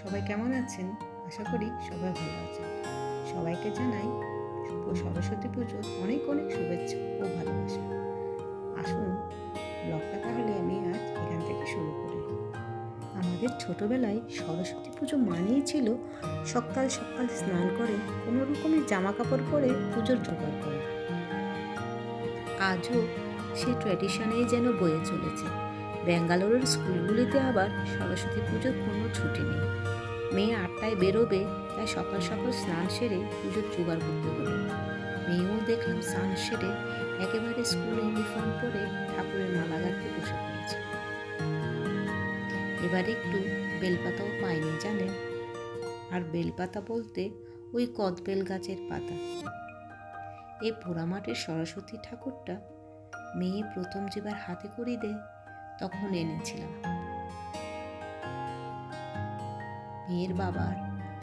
সবাই কেমন আছেন? আশা করি সবাই ভালো আছেন। সবাইকে জানাই শুভ সরস্বতী পুজোর অনেক অনেক শুভেচ্ছা ও ভালোবাসা। আসুন, ব্লগটা তাহলে আমি আজ এখান থেকে শুরু করি। আমাদের ছোটবেলায় সরস্বতী পুজো মানেই ছিল সকাল সকাল স্নান করে কোনো রকমের জামা কাপড় পরে পুজোর জোগাড় করে। আজও সেই ট্র্যাডিশনেই যেন বয়ে চলেছে। ব্যাঙ্গালোরের স্কুলগুলিতে আবার সরস্বতী পুজোর কোনো ছুটি নেই। মেয়ে আটটায় বেরোবে, তাই সকাল সকাল স্নান সেরে পুজোর জোগাড় করতে হলো মেয়েও দেখলাম স্নান সেরে একেবারে স্কুল ইউনিফর্ম পরে ঠাকুরের মালা গাঁথতে বসে পড়েছে। এবারে একটু বেলপাতাও পাইনি জানেন? আর বেলপাতা বলতে ওই কদবেল গাছের পাতা। এই পোড়ামাটির সরস্বতী ঠাকুরটা মেয়ে প্রথম যেবার হাতে করি দেয় তখন এনেছিলাম। মেয়ের বাবার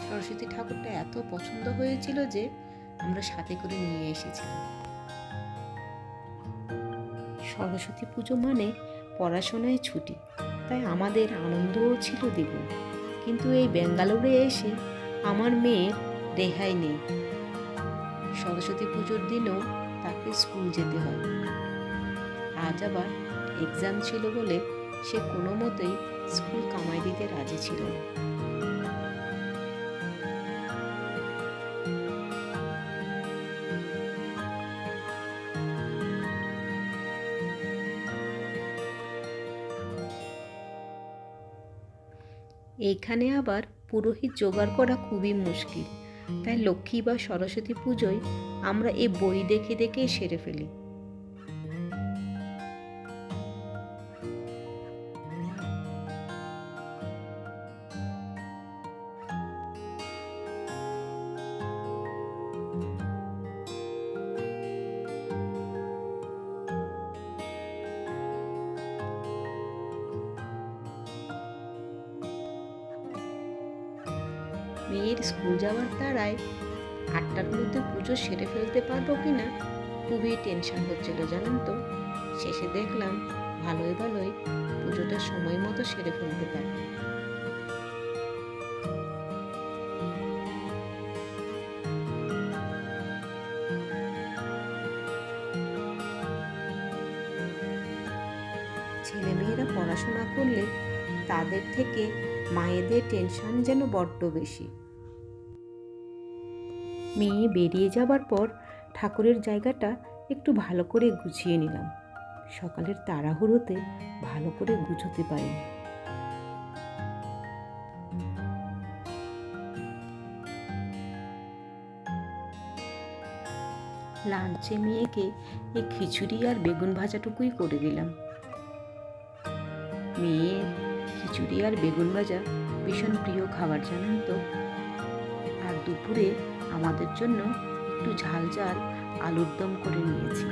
সরস্বতী ঠাকুরটা এত পছন্দ হয়েছিল যে আমরা সাথে করে নিয়ে এসেছিলাম। সরস্বতী পুজো মানে পড়াশোনায় ছুটি, তাই আমাদের আনন্দও ছিল দ্বিগুণ। কিন্তু এই ব্যাঙ্গালোরে এসে আমার মেয়ের রেহাই নেই। সরস্বতী পুজোর দিনও তাকে স্কুল যেতে হয়। আজ আবার এক্সাম ছিল বলে সে কোনো মতেই স্কুল কামাই দিতে রাজি ছিল না। এইখানে আবার পুরোহিত জোগাড় করা খুবই মুশকিল। তাই লক্ষ্মী বা সরস্বতী পুজোয় আমরা এই বই দেখে দেখেই সেরে ফেলি। মেয়ের স্কুল যাওয়ার তারায় আটটার মধ্যে পুজো সেরে ফেলতে পারব কি না খুবই টেনশন হচ্ছিল জানেন তো। শেষে দেখলাম ভালোই ভালোই পুজোটা সময় মতো সেরে ফেলতে পারি। ছেলেমেয়েরা পড়াশোনা করলে তাদের থেকে মায়েদের টেনশন যেন বড্ড বেশি। মেয়ে বেরিয়ে যাবার পর ঠাকুরের জায়গাটা একটু ভালো করে গুছিয়ে নিলাম। সকালের তাড়াহুড়োতে ভালো করে গুছোতে পারিনি। লাঞ্চে মেয়েকে এই খিচুড়ি আর বেগুন ভাজাটুকুই করে দিলাম। মেয়ের খিচুড়ি আর বেগুন ভাজা ভীষণ প্রিয় খাবার, জানেন তো? আর দুপুরে আমাদের জন্য একটু ঝাল ঝাল আলুর দম করে নিয়েছি।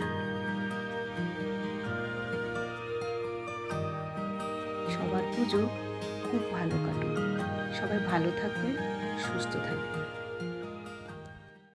সবার পুজো খুব ভালো কাটুক। সবাই ভালো থাকবে সুস্থ থাকবেন।